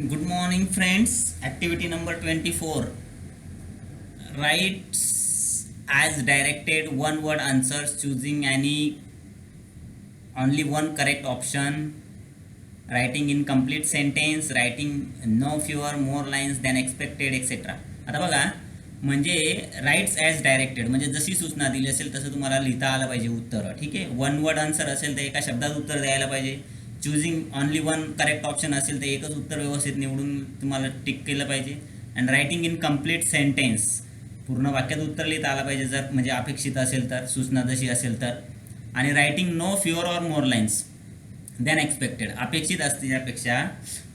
Good morning friends activity number twenty four right as directed one word answers choosing any only one correct option writing in complete sentence writing no fewer more lines than expected etcetera आता बघा म्हणजे rights as directed म्हणजे जशी सूचना दिली असेल तसं तुम्हाला लिहिता आलं पाहिजे उत्तर. ठीक आहे? वन वर्ड आन्सर असेल तर एका शब्दात उत्तर द्यायला पाहिजे. Choosing only one correct option असेल तर एकच उत्तर व्यवस्थित निवडून तुम्हाला टिक केलं पाहिजे. And writing in complete sentence पूर्ण वाक्यात उत्तर लिहिता आलं पाहिजे जर म्हणजे अपेक्षित असेल तर सूचना जशी असेल तर. आणि writing no fewer or more lines than expected अपेक्षित असते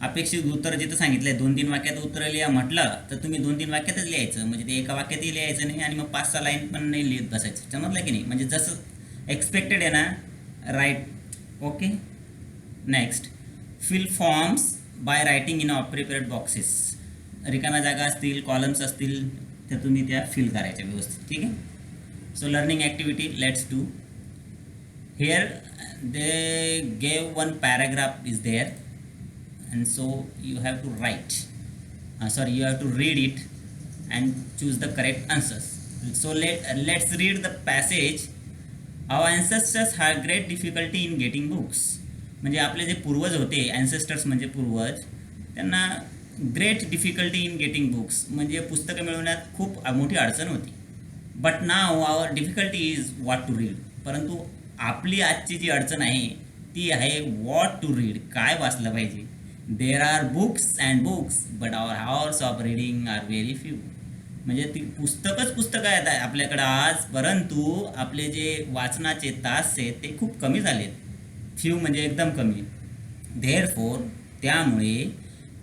अपेक्षित उत्तर जिथं सांगितलं दोन तीन वाक्यात उत्तर लिहा म्हटलं तर तुम्ही दोन तीन वाक्यातच लिहायचं. म्हणजे ते एका वाक्यातही लिहायचं नाही आणि मग पाच सहा लाईन पण नाही लिहित बसायचं. समजलं की नाही? म्हणजे जसं एक्सपेक्टेड आहे ना right okay next fill forms by writing in appropriate boxes रिकाम्या जागा असतील कॉलम्स असतील तर तुम्ही त्या फिल करायच्या व्यवस्थित ठीक आहे so learning activity let's do here they gave one paragraph is there and so you have to write uh, sorry you have to read it and choose the correct answers so let let's read the passage our ancestors had great difficulty in getting books म्हणजे आपले जे पूर्वज होते ancestors म्हणजे पूर्वज त्यांना great difficulty in getting books म्हणजे पुस्तकं मिळवण्यात खूप मोठी अडचण होती. But now our difficulty is what to read परंतु आपली आजची जी अडचण आहे ती आहे वॉट टू रीड काय वाचलं पाहिजे? There are books and books but our hours of reading are very few म्हणजे ती पुस्तकच पुस्तकं आहेत आपल्याकडं आज परंतु आपले जे वाचनाचे तास आहेत ते खूप कमी झालेत. फ्यू म्हणजे एकदम कमी. धेअर फोर त्यामुळे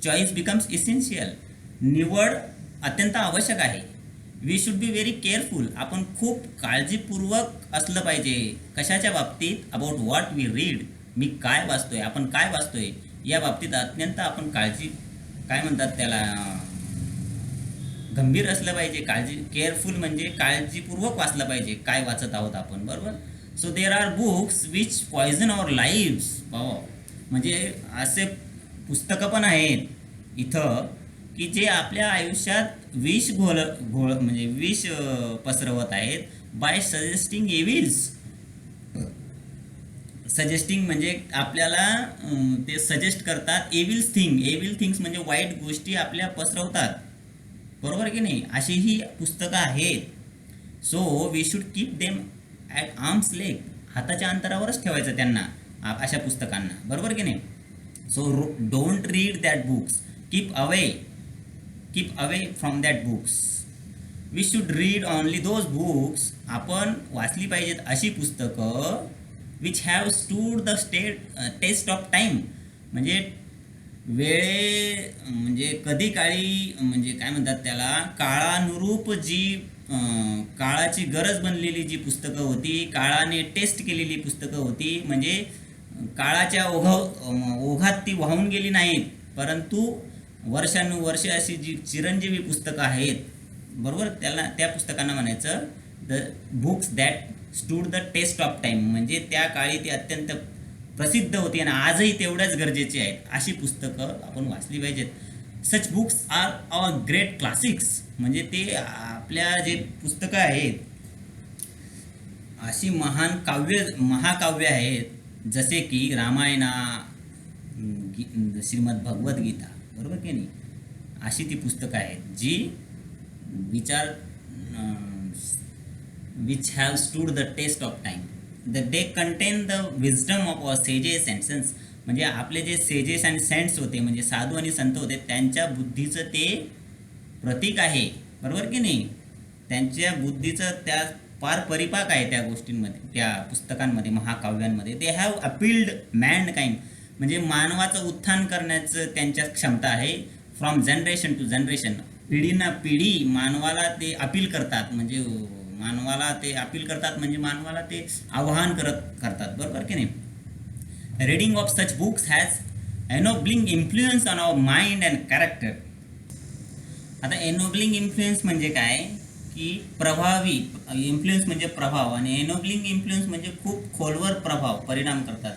चॉईस बिकम्स इसेन्शियल निवड अत्यंत आवश्यक आहे. We should be very careful आपण खूप काळजीपूर्वक असलं पाहिजे. कशाच्या बाबतीत? अबाउट व्हॉट वी रीड मी काय वाचतोय? आपण काय वाचतोय? या बाबतीत अत्यंत आपण काळजी काय म्हणतात त्याला? गंभीर असलं पाहिजे. काळजी केअरफुल म्हणजे काळजीपूर्वक वाचलं पाहिजे. काय वाचत आहोत आपण? बरोबर? So there are books which poison our lives म्हणजे असे पुस्तकं पण आहेत इथं की जे आपल्या आयुष्यात विष घोल घोळ म्हणजे विष पसरवत आहेत बाय सजेस्टिंग एविल्स सजेस्टिंग म्हणजे आपल्याला ते सजेस्ट करतात एविल्स थिंग एविल थिंग्स म्हणजे वाईट गोष्टी आपल्या पसरवतात. बरोबर की नाही? अशी ही पुस्तकं आहेत. So we should keep them at arm's length हाताच्या अंतरावरच ठेवायचं त्यांना अशा पुस्तकांना. बरोबर की नाही? So don't read that books keep away keep away from that books we should read only those books आपण वाचली पाहिजेत अशी पुस्तकं which have stood the state test of time म्हणजे वेळे म्हणजे कधी काळी म्हणजे काय म्हणतात त्याला काळानुरूप जी काळाची गरज बनलेली जी पुस्तकं होती काळाने टेस्ट केलेली पुस्तकं होती म्हणजे काळाच्या ओघाव ओघात ती वाहून गेली नाहीत परंतु वर्षानुवर्षे अशी जी चिरंजीवी पुस्तकं आहेत बरोबर? त्याला त्या पुस्तकांना म्हणायचं the books that stood the test of time म्हणजे त्या काळी ती अत्यंत प्रसिद्ध होती आणि आजही तेवढ्याच गरजेची आहेत अशी पुस्तकं आपण वाचली पाहिजेत. Such books are our great classics म्हणजे ते आपल्या जे पुस्तकं आहेत अशी महान काव्य महाकाव्य आहेत जसे की रामायणा गी- श्रीमद भगवद्गीता बरोबर की नाही? अशी ती पुस्तकं आहेत जी विचार which have stood the test of time they contain the wisdom of our sages and sense म्हणजे आपले जे सेजेस अँड सेंट्स होते म्हणजे साधू आणि संत होते त्यांच्या बुद्धीचं ते प्रतीक आहे. बरोबर की नाही? त्यांच्या बुद्धीचं त्या फार परिपाक आहे त्या गोष्टींमध्ये त्या पुस्तकांमध्ये महाकाव्यांमध्ये. They have appealed mankind म्हणजे मानवाचं उत्थान करण्याचं त्यांच्या क्षमता आहे. फ्रॉम जनरेशन टू जनरेशन पिढीना पिढी मानवाला ते अपील करतात. म्हणजे मानवाला ते अपील करतात म्हणजे मानवाला ते आवाहन करत करतात. बरोबर की नाही? Reading of such books has ennobling influence on our mind and character आता एनोब्लिंग इन्फ्लुएन्स म्हणजे काय? की प्रभावी इन्फ्लुएन्स म्हणजे प्रभाव आणि एनोब्लिंग इन्फ्लुएन्स म्हणजे खूप खोलवर प्रभाव परिणाम करतात.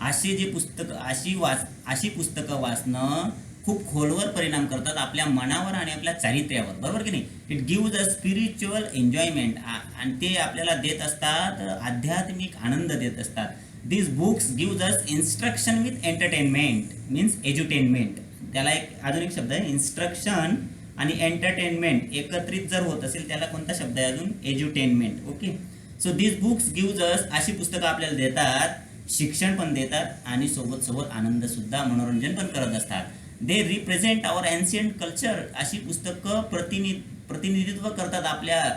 अशी जी पुस्तकं अशी वाच अशी पुस्तकं वाचणं खूप खोलवर परिणाम करतात आपल्या मनावर आणि आपल्या चारित्र्यावर. बरोबर की नाही? It gives a spiritual enjoyment आणि ते आपल्याला देत असतात आध्यात्मिक आनंद देत असतात. These books gives us instruction with entertainment means edutainment त्याला एक अजून एक शब्द आहे इन्स्ट्रक्शन आणि एंटरटेनमेंट एकत्रित जर होत असेल त्याला कोणता शब्द आहे अजून? Edutainment okay so these books gives us अशी पुस्तकं आपल्याला देतात शिक्षण पण देतात आणि सोबत सोबत आनंद सुद्धा मनोरंजन पण करत असतात. They represent our ancient culture अशी पुस्तकं प्रतिनि प्रतिनिधित्व करतात आपल्या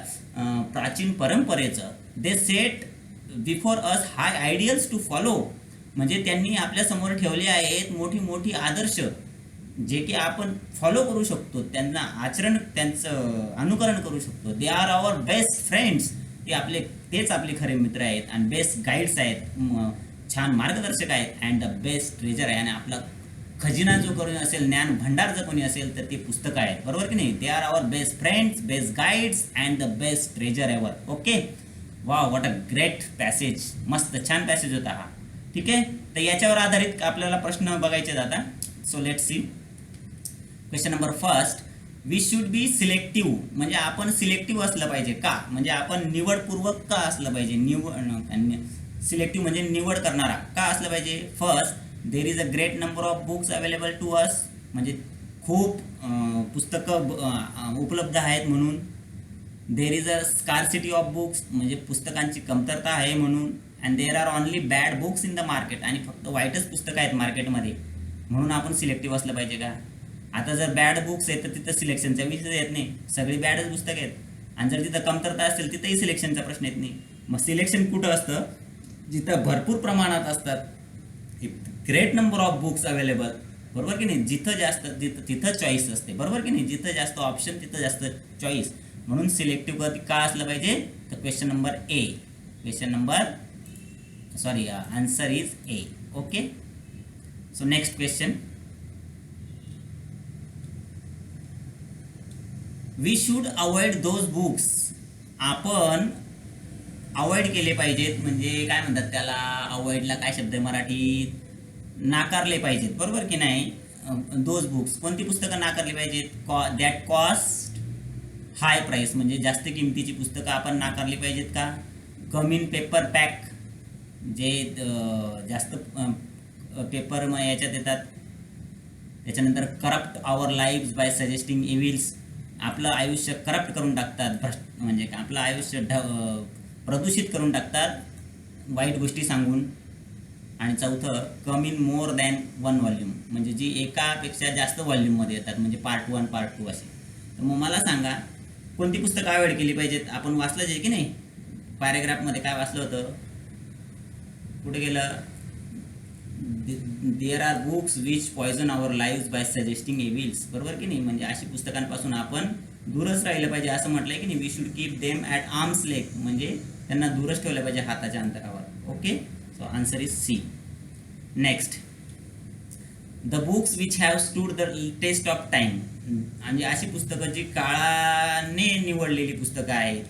प्राचीन परंपरेचं. They set before us high ideals to follow म्हणजे त्यांनी आपल्यासमोर ठेवले आहेत मोठी मोठी आदर्श जे की आपण फॉलो करू शकतो. त्यांना आचरण त्यांचं अनुकरण करू शकतो. They are our best friends ते आपले तेच आपले खरे मित्र आहेत आणि बेस्ट गाईड्स आहेत. छान मार्गदर्शक आहेत अँड द बेस्ट ट्रेजर आहे. आणि आपला खजिना जो कोणी असेल ज्ञान भंडार जर कोणी असेल तर ते पुस्तकं आहेत बरोबर की नाही? They are our best friends best guides and the best treasure ever okay वा वॉट अ ग्रेट पॅसेज मस्त छान पॅसेज होता हा. ठीक आहे? तर याच्यावर आधारित आपल्याला प्रश्न बघायचे जाता so let see question number first we should be selective म्हणजे आपण सिलेक्टिव्ह असलं पाहिजे का? म्हणजे आपण निवडपूर्वक का असलं पाहिजे? निवड सिलेक्टिव्ह म्हणजे निवड करणारा. का असलं पाहिजे? First there is a great number of books available to us म्हणजे खूप पुस्तकं उपलब्ध आहेत म्हणून. There is a scarcity of books म्हणजे पुस्तकांची कमतरता आहे म्हणून and there are only bad books in the market आणि फक्त वाईटच पुस्तकं आहेत मार्केटमध्ये म्हणून आपण सिलेक्टिव्ह असलं पाहिजे का? आता जर बॅड बुक्स आहेत तर तिथं सिलेक्शनचा विषय येत नाही. सगळी बॅडच पुस्तकं आहेत. आणि जर तिथं कमतरता असेल तिथंही सिलेक्शनचा प्रश्न येत नाही. मग सिलेक्शन कुठं असतं? जिथं भरपूर प्रमाणात असतात. Great number of books available बरोबर की नाही? जिथं जास्त तिथं तिथं चॉईस असते. बरोबर की नाही? जिथं जास्त ऑप्शन तिथं जास्त चॉईस म्हणून सिलेक्टिव्ह कधी का असलं पाहिजे तर question number A question number sorry answer is A okay so next question we should avoid those books आपण अवॉइड केले पाहिजेत म्हणजे काय म्हणतात त्याला? अवॉइडला काय शब्द आहे मराठीत? नाकारले पाहिजेत बरोबर की नाही? दोज बुक्स कोणती पुस्तकं नाकारली पाहिजेत? कॉ दॅट कॉस्ट हाय प्राईस म्हणजे जास्त किमतीची पुस्तकं आपण नाकारली पाहिजेत का? कम इन पेपर पॅक जे जास्त पेपर याच्यात येतात. त्याच्यानंतर corrupt our life by suggesting evils आपलं आयुष्य करप्ट करून टाकतात भ्रष्ट म्हणजे आपलं आयुष्य ढ प्रदूषित करून टाकतात. वाईट गोष्टी सांगून. आणि चौथं come in more than one volume म्हणजे जी एकापेक्षा जास्त व्हॉल्यूममध्ये येतात म्हणजे पार्ट वन पार्ट टू असे. तर मग मला सांगा कोणती पुस्तकं अवॉइड केली पाहिजेत? आपण वाचलं जे की नाही? पॅरेग्राफमध्ये काय वाचलं होतं? कुठे गेलं? There are books which poison our live by suggesting evils बरोबर की नाही? म्हणजे अशी पुस्तकांपासून आपण दूरच राहिलं पाहिजे असं म्हटलंय की नाही? We should keep them at arm's length म्हणजे त्यांना दूरच ठेवलं पाहिजे हाताच्या अंतरावर. Okay so answer is C next the books which have stood the test of time म्हणजे अशी पुस्तकं जी काळाने निवडलेली पुस्तकं आहेत.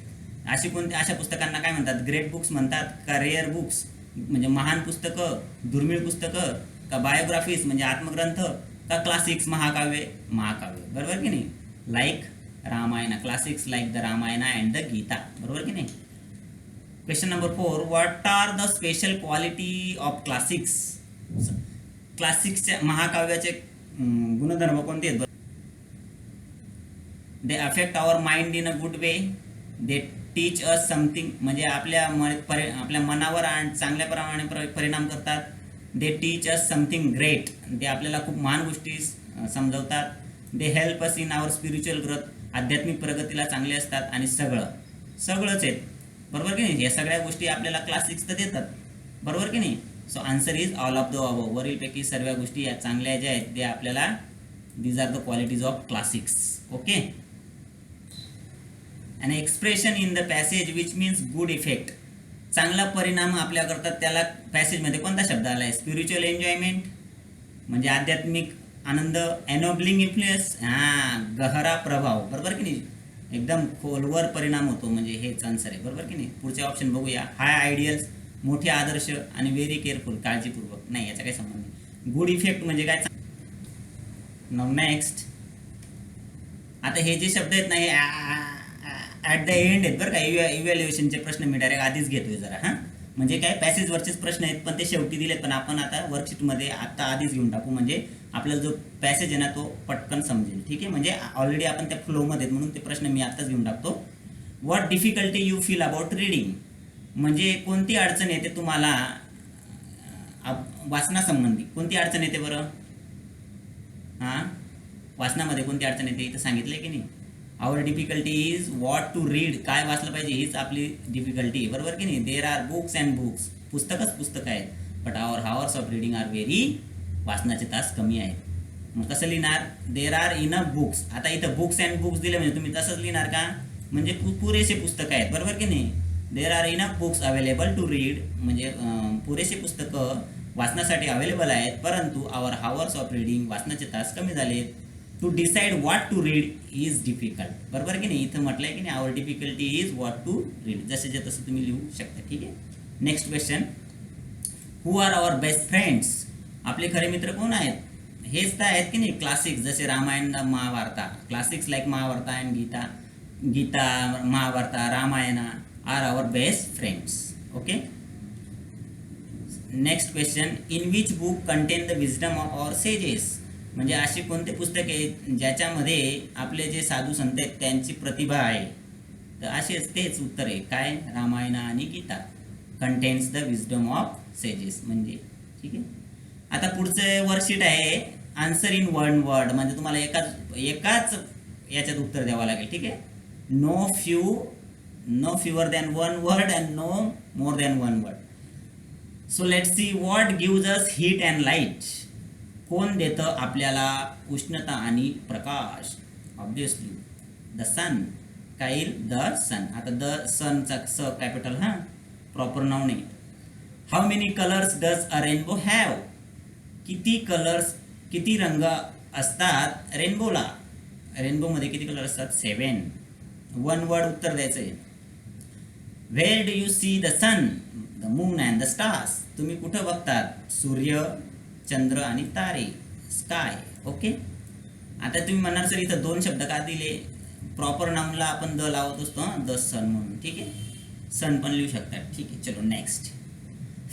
अशी कोणती अशा पुस्तकांना काय म्हणतात? ग्रेट बुक्स म्हणतात का रेअर बुक्स म्हणजे महान पुस्तकं दुर्मिळ पुस्तकं का बायोग्राफीज म्हणजे आत्मग्रंथ का क्लासिक्स महाकाव्य? महाकाव्य. बरोबर की नाही? Like Ramayana classics like the Ramayana and the Gita बरोबर की नाही? Question number four what are the special quality of classics क्लासिक्सच्या महाकाव्याचे गुणधर्म कोणते आहेत? They affect our mind in a good way they teach us something म्हणजे आपल्या म परि आपल्या मनावर आणि चांगल्या प्रमाणे परिणाम करतात. दे टीच अस समथिंग ग्रेट ते आपल्याला खूप महान गोष्टी समजवतात. They help us in our spiritual growth आध्यात्मिक प्रगतीला चांगले असतात आणि सगळं. सगळंच आहेत. बरोबर की नाही? या सगळ्या गोष्टी आपल्याला क्लासिक्स तर देतात. बरोबर की नाही? So answer is all of the above वरीलपैकी सर्व गोष्टी या चांगल्या ज्या आहेत ते आपल्याला these are the qualities of classics okay आणि expression in the passage which means good effect चांगला परिणाम आपल्या करतात त्याला पॅसेजमध्ये कोणता शब्द आला आहे स्पिरिच्युअल एन्जॉयमेंट म्हणजे आध्यात्मिक आनंद एनोब्लिंग इन्फ्लुएन्स हां गहरा प्रभाव. बरोबर की नाही? एकदम खोलवर परिणाम होतो म्हणजे हेच आन्सर आहे. बरोबर की नाही? पुढचे ऑप्शन बघूया. हाय आयडियल्स मोठे आदर्श आणि व्हेरी केअरफुल काळजीपूर्वक. नाही याचा काही संबंध नाही. गुड इफेक्ट म्हणजे काय? नेक्स्ट आता हे जे शब्द आहेत ना हे ॲट द एंड आहेत बरं का. इव्हॅल्युएशनचे प्रश्न मी डायरेक्ट आधीच घेतोय जरा हां. म्हणजे काय पॅसेजवरचेच प्रश्न आहेत पण ते शेवटी दिलेत. पण आपण आता वर्कशीटमध्ये आता आधीच घेऊन टाकू. म्हणजे आपल्याला जो पॅसेज आहे ना तो पटकन समजेल. ठीक आहे? म्हणजे ऑलरेडी आपण त्या फ्लोमध्ये आहेत म्हणून ते प्रश्न मी आताच घेऊन टाकतो. What difficulty you feel about reading म्हणजे कोणती अडचण येते तुम्हाला वाचनासंबंधी? कोणती अडचण येते बरं? हां? वाचनामध्ये कोणती अडचण येते? इथं सांगितलं की नाही? Our difficulty is what to read काय वाचलं पाहिजे हीच आपली डिफिकल्टी बरोबर की नाही? There are books and books पुस्तकच पुस्तक आहेत. But our hours of reading are very वाचनाचे तास कमी आहेत. मग कसं लिहिणार? देर आर इनफ बुक्स आता इथं बुक्स अँड बुक्स दिले म्हणजे तुम्ही तसंच लिहिणार का? म्हणजे पुरेसे पुस्तकं आहेत. बरोबर की नाही? There are enough books available to read म्हणजे पुरेसे पुस्तकं वाचण्यासाठी अवेलेबल आहेत. परंतु आवर हावर्स ऑफ रीडिंग वाचनाचे तास कमी झालेत. To decide what to read is difficult बरोबर की नाही? इथं म्हटलंय की नाही our difficulty is what to read जसेच्या तसं तुम्ही लिहू शकता ठीक आहे? Next question who are our best friends आपले खरे मित्र कोण आहेत? हेच तर आहेत की नाही क्लासिक्स जसे Ramayana Mahabharata. Classics like Mahabharata and Gita. Gita Mahabharata Ramayana are our best friends okay next question in which book contain the wisdom of our sages म्हणजे अशी कोणते पुस्तके आहेत ज्याच्यामध्ये आपले जे साधू संत आहेत त्यांची प्रतिभा आहे? तर असेच तेच उत्तर आहे. काय? रामायण आणि Gita. Contains the wisdom of sages म्हणजे ठीक आहे? आता पुढचं वर्कशीट आहे आन्सर इन वन वर्ड म्हणजे तुम्हाला एकाच एकाच याच्यात उत्तर द्यावं लागेल. ठीक आहे? No few no fewer than one word and no more than one word so let see what gives us heat and light कोण देतं आपल्याला उष्णता आणि प्रकाश? ऑब्विसली द सन काय येईल द सन आता द सनचा स कॅपिटल हां? प्रॉपर नाव नाही how many colours does a rainbow have किती कलर्स किती रंग असतात रेनबोला रेनबोमध्ये किती कलर असतात? सेवन वन वर्ड उत्तर द्यायचं आहे where do you see the sun the moon and the stars तुम्ही कुठं बघतात? सूर्य चंद्र आणि तारे स्काय ओके आता तुम्ही म्हणणार सर इथं दोन शब्द का दिले? प्रॉपर नाऊनला आपण द लावत असतो द सन म्हणून ठीक आहे? सन पण लिहू शकतात ठीक आहे? चलो next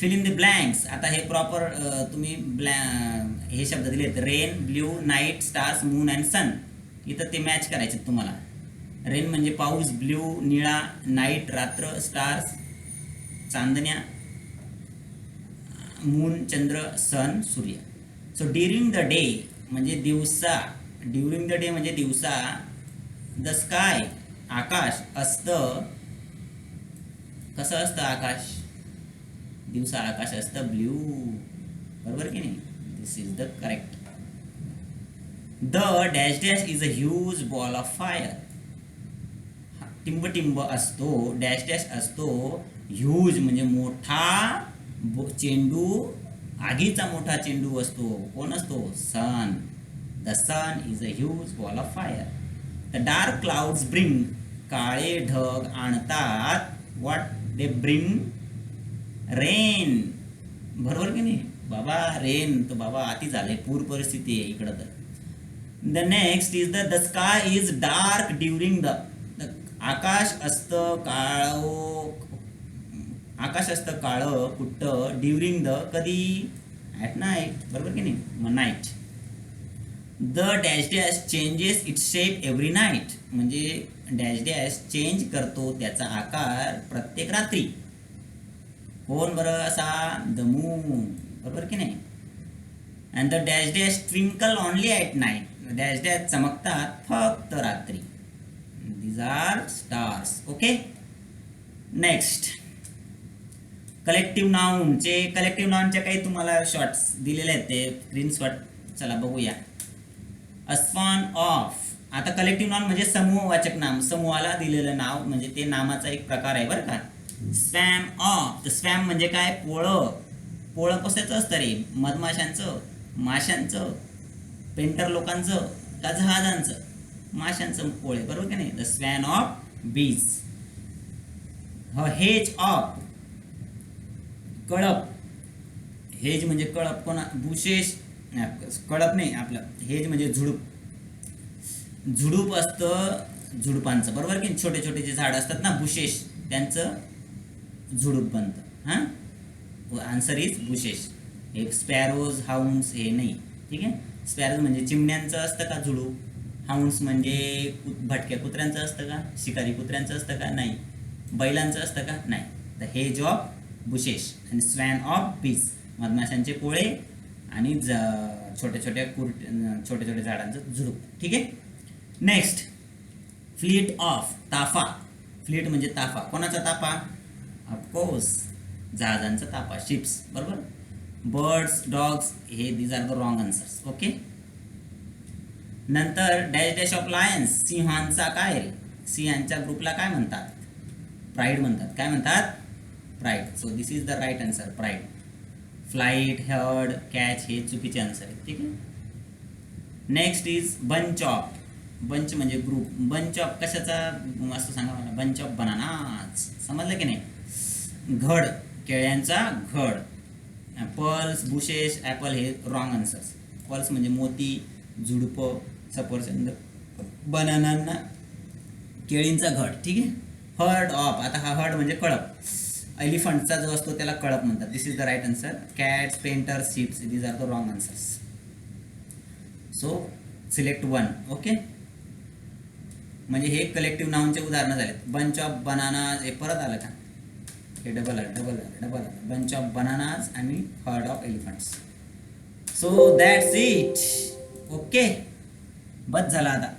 fill in the blanks आता हे प्रॉपर तुम्ही ब्लॅ हे शब्द दिलेत. Rain blue night stars moon and sun इथं ते मॅच करायचे तुम्हाला. रेन म्हणजे पाऊस ब्ल्यू निळा नाईट रात्र स्टार्स चांदण्या. मून चंद्र सन सूर्य. सो ड्युरिंग द डे म्हणजे दिवसा ड्युरिंग द डे म्हणजे दिवसा द स्काय आकाश असतं कसं असतं आकाश? दिवसा आकाश असतं ब्ल्यू बरोबर की नाही? This is the correct the dash dash is a huge ball of fire टिंब टिंब असतो डॅश डॅश असतो ह्यूज म्हणजे मोठा चेंडू आगीचा मोठा चेंडू असतो. कोण असतो? Sun. The sun is a huge ball of fire the dark clouds bring काळे ढग आणतात. वॉट दे ब्रिंग रेन बरोबर की नाही? बाबा रेन तर बाबा अति झाले. पूर परिस्थिती आहे इकडं तर. The next is the the sky is dark during the आकाश असतं काळो आकाश असतं काळं कुट्ट ड्युरिंग द कधी ॲट नाईट बरोबर की नाही? Night the dash dash changes it shape every night म्हणजे डॅश डॅश चेंज करतो त्याचा आकार प्रत्येक रात्री. कोण बरं असा? द मून बरोबर की नाही? And the dash dash twinkle only at night dash dash चमकतात फक्त रात्री. These are stars okay next collective नाऊनचे collective नाऊनचे काही तुम्हाला शॉर्ट्स दिलेले आहेत ते स्क्रीनशॉट चला बघूया. अस्फॉन ऑफ आता कलेक्टिव्ह नाउन म्हणजे समूहवाचक नाम. समूहाला दिलेलं नाव म्हणजे ते नामाचा एक प्रकार आहे बरं का. स्वॅम ऑफ तर स्वॅम म्हणजे काय? पोळं. पोळं कशाचं असतं रे? मधमाशांचं माशांचं पेंटर लोकांचं का जहाजांचं? माशांचं पोळे बरोबर का नाही? The swarm of bees hedge of कळप. हेज म्हणजे कळप कोणा बुशेस कळप नाही आपलं. हेज म्हणजे झुडूप. झुडूप असतं झुडुपांचं. बरोबर की छोटे छोटे जे झाड असतात ना बुशेष त्यांचं झुडूप बनतं. हां? आन्सर इज बुशेष हे स्पॅरोज हाऊन्स हे नाही. ठीक आहे? स्पॅरोज म्हणजे चिमण्यांचं असतं का झुडूप? हाऊन्स म्हणजे भटक्या कुत्र्यांचं असतं का? शिकारी कुत्र्यांचं असतं का? नाही. बैलांचं असतं का? नाही. तर हे जॉब बुशेश आणि स्वॅन ऑफ पीस मधमाशांचे पोळे आणि ज छोट्या छोट्या कुर छोट्या छोट्या झाडांचं झुडूप. ठीक आहे? नेक्स्ट फ्लीट ऑफ ताफा. फ्लीट म्हणजे ताफा. कोणाचा ताफा? ऑफकोर्स जहाजांचा ताफा. शिप्स बरोबर? बर्ड्स डॉग्स हे these are the wrong answers okay नंतर डॅश डॅश ऑफ लायन्स सिंहांचा काय? सिंहांच्या ग्रुपला काय म्हणतात? प्राईड म्हणतात. काय म्हणतात? Pride so this is the right answer pride flight herd catch हे चुकीचे आन्सर आहेत. ठीक आहे? Next is bunch of bunch म्हणजे ग्रुप बंच ऑफ कशाचा? असं सांगा मला. बंच ऑफ बनानाच समजलं की नाही? घड. केळ्यांचा घड. पल्स बुशेस ॲपल हे रॉंग आन्सर्स पल्स म्हणजे मोती झुडपं सफरचंद बनानांना केळींचा घड. ठीक आहे? हर्ड ऑफ आता हा हर्ड म्हणजे कळप. एलिफंटचा जो असतो त्याला कळप म्हणतात. This is the right answer cats painter ships these are the wrong answers so select one okay म्हणजे हे कलेक्टिव्ह नाऊनचे उदाहरणं झालेत. बंच ऑफ बनानाज हे परत आलं का? हे डबल आलं डबल आलं डबल आलं. बंच ऑफ बनानाज आणि herd of elephants so that's it okay बस झाला आता.